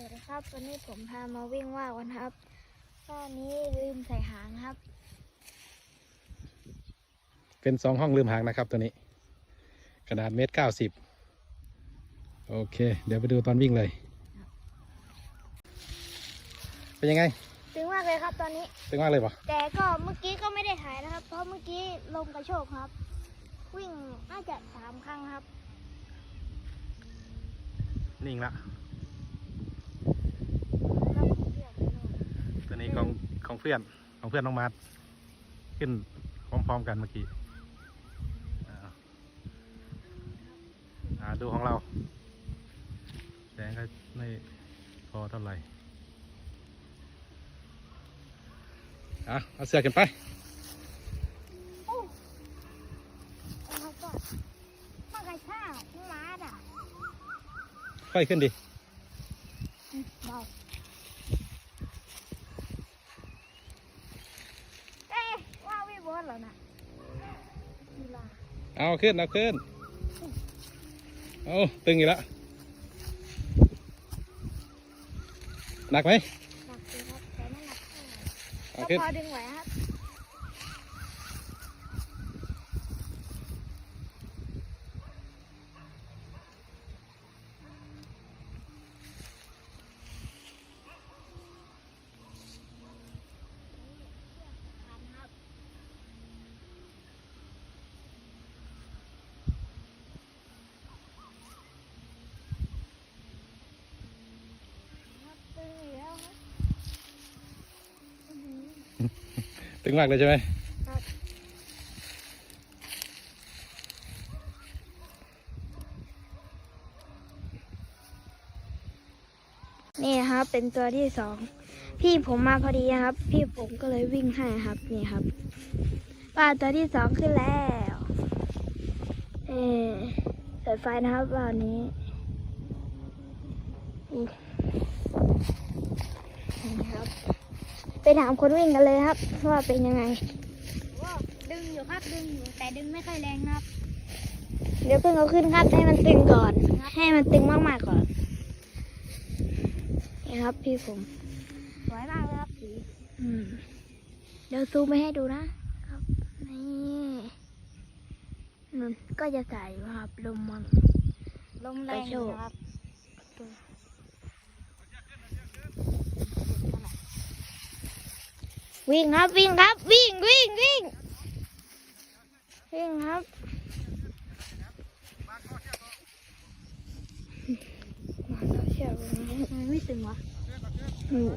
วัสดีครับ วันนี้ผมพามาวิ่งว่าวกันครับก็นี้ลืมใส่หางครับ เป็นสองห้องลืมหางนะครับตัวนี้ ขนาดเมตรเก้าสิบโอเค เดี๋ยวไปดูตอนวิ่งเลย เป็นยังไง ตึงมากเลยครับตอนนี้ ตึงมากเลยปะแต่ก็เมื่อกี้ก็ไม่ได้ถ่ายนะครับ เพราะเมื่อกี้ลมกระโชกครับ วิ่งน่าจะสามครั้งครับ นิ่งละ ครับเพื่อน ตัวนี้ ของของเพื่อนของเพื่อนน้องมาร์ทขึ้นพร้อมๆกันเมื่อกี้อ่าอ่าดูของเรา แสงก็ไม่พอเท่าไหร่อะเอาเสื้อกันไปโอ้โอ้ก็มากระชากมาด่ะค่อยขึ้นดิ เบาเอ๊ะว่าวิบนเหรอนะกีฬา เอาขึ้นเอาขึ้น เอาตึงอีกแล้วหนักไหมหนักดีครับแต่ไม่หนักเท่าไหร่เอาก็ขึ้นพอดึงไหวครับครับตึงอีกแล้วครับอื้อหือ ตึงมากเลยใช่ไหมนี่ครับเป็นตัวที่สองพี่ผมมาพอดีนะครับ พี่ผมก็เลยวิ่งให้ครับ นี่ครับปลาตัวที่สองขึ้นแล้วเออสายไฟนะครับวันนี้นี่ครับ ไปถามคนวิ่งกันเลยครับ ว่าเป็นยังไง ดึงอยู่ครับดึงอยู่แต่ดึงไม่ค่อยแรงนะครับเดี๋ยวเพิ่งเอาขึ้นครับ ให้มันตึงก่อน ให้มันตึงมากๆก่อนนี่ครับ พี่ผมสวยมากเลยครับสีอืมเดี๋ยวซูมไปให้ดูนะครับนี่นั่นก็จะใส่อยู่ครับลมมันลมแรงอยู่นะครับ วิ่งครับวิ่งครับวิ่งวิ่งวิ่งวิ่งครับมาเราเชื่อตรงนี้มันไม่ตึงวะอืม